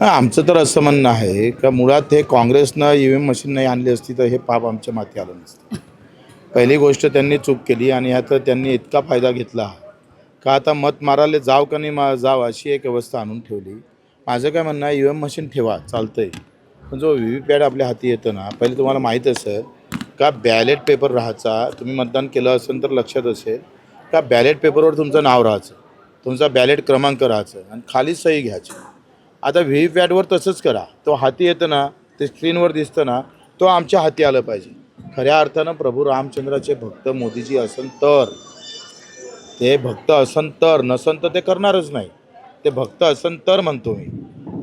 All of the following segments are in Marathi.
आमचं तर असं म्हणणं आहे का मुळात हे काँग्रेसनं ई व्ही एम मशीन नाही आणली असती तर हे पाप आमच्या माथी आलं नसतं. पहिली गोष्ट त्यांनी चूक केली आणि ह्याचा त्यांनी इतका फायदा घेतला का आता मत मारायला जाव का नाही मा जाव अशी एक व्यवस्था आणून ठेवली. माझं काय म्हणणं आहे ईव्हीएम एम मशीन ठेवा चालतंय. पण जो व्ही व्ही पॅड आपल्या हाती येतं ना पहिले तुम्हाला माहीत असेल का बॅलेट पेपर राहायचा तुम्ही मतदान केलं असेल तर लक्षात असेल का बॅलेट पेपरवर तुमचं नाव राहायचं तुमचा बॅलेट क्रमांक राहायचं आणि खाली सही घ्यायची. आता व्ही पॅडवर तसंच करा. तो हाती येतं ना ते स्क्रीनवर दिसतं ना तो आमच्या हाती आलं पाहिजे. खऱ्या अर्थानं प्रभू रामचंद्राचे भक्त मोदीजी असन तर ते भक्त असन तर नसन तर ते करणारच नाही. ते भक्त असन तर म्हणतो मी.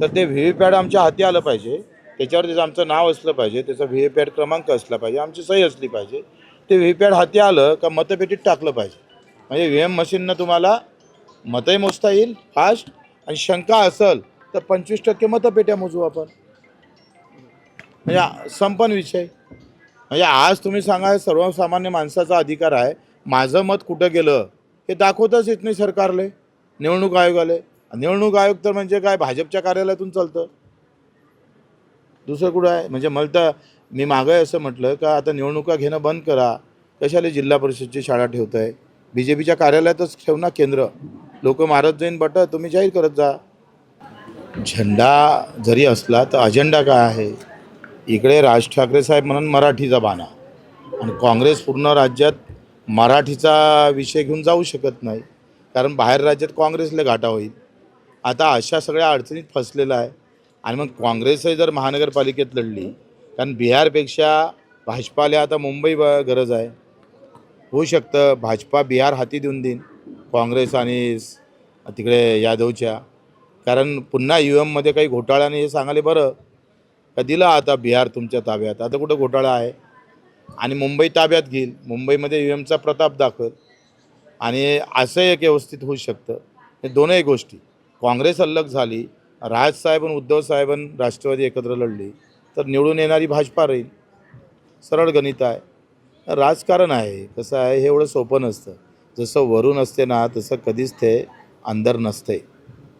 तर ते व्ही व्ही पॅड आमच्या हाती आलं पाहिजे. त्याच्यावर त्याचं आमचं नाव असलं पाहिजे. त्याचा व्ही व्ही पॅड क्रमांक असला पाहिजे. आमची सही असली पाहिजे. ते व्ही व्ही पॅड हाती आलं का मतपेटीत टाकलं पाहिजे. म्हणजे व्ही एम मशीननं तुम्हाला मतही मोजता येईल फास्ट आणि शंका असेल तर पंचवीस टक्के मतपेट्या मोजू आपण. म्हणजे संपन विषय. म्हणजे आज तुम्ही सांगा सर्वसामान्य माणसाचा अधिकार आहे. माझं मत कुठं गेलं हे दाखवतच येत नाही सरकारले निवडणूक आयोगाले. निवडणूक आयोग तर म्हणजे काय भाजपच्या कार्यालयातून चालतं. दुसरं कुठं आहे? म्हणजे मला तर मी मागं असं म्हटलं का आता निवडणुका घेणं बंद करा. कशाला जिल्हा परिषदची शाळा ठेवत आहे बी जे पीच्या कार्यालयातच ठेव ना केंद्र. लोक मारत जाईन बट तुम्ही जाहीर करत जा. झेंडा जरी असला तर अजेंडा काय आहे? इकडे राज ठाकरे साहेब म्हणून मराठीचा बाणा. आणि काँग्रेस पूर्ण राज्यात मराठीचा विषय घेऊन जाऊ शकत नाही. कारण बाहेर राज्यात काँग्रेसला घाटा होईल. आता अशा सगळ्या अडचणीत फसलेला आहे. आणि मग काँग्रेसही जर महानगरपालिकेत लढली कारण बिहारपेक्षा भाजपाला आता मुंबई गरज आहे. होऊ शकतं. भाजपा बिहार हाती देऊन देईन. काँग्रेस आणि तिकडे यादवच्या. कारण पुन्हा यू एममध्ये काही घोटाळ्याने हे सांगाले बरं. का दिला आता बिहार तुमच्या ताब्यात? आता कुठं घोटाळा आहे? आणि मुंबई ताब्यात घेईल. मुंबईमध्ये यू एमचा प्रताप दाखल. आणि असं एक व्यवस्थित होऊ शकतं. हे दोनही गोष्टी. काँग्रेस अलग झाली. राजसाहेब आणि उद्धव साहेबां राष्ट्रवादी एकत्र लढली. तर निवडून येणारी भाजपा राहील. सरळ गणित आहे. राजकारण आहे. कसं आहे? हे एवढं सोपं नसतं. जसं वरून असते ना तसं कधीच ते अंदर नसते.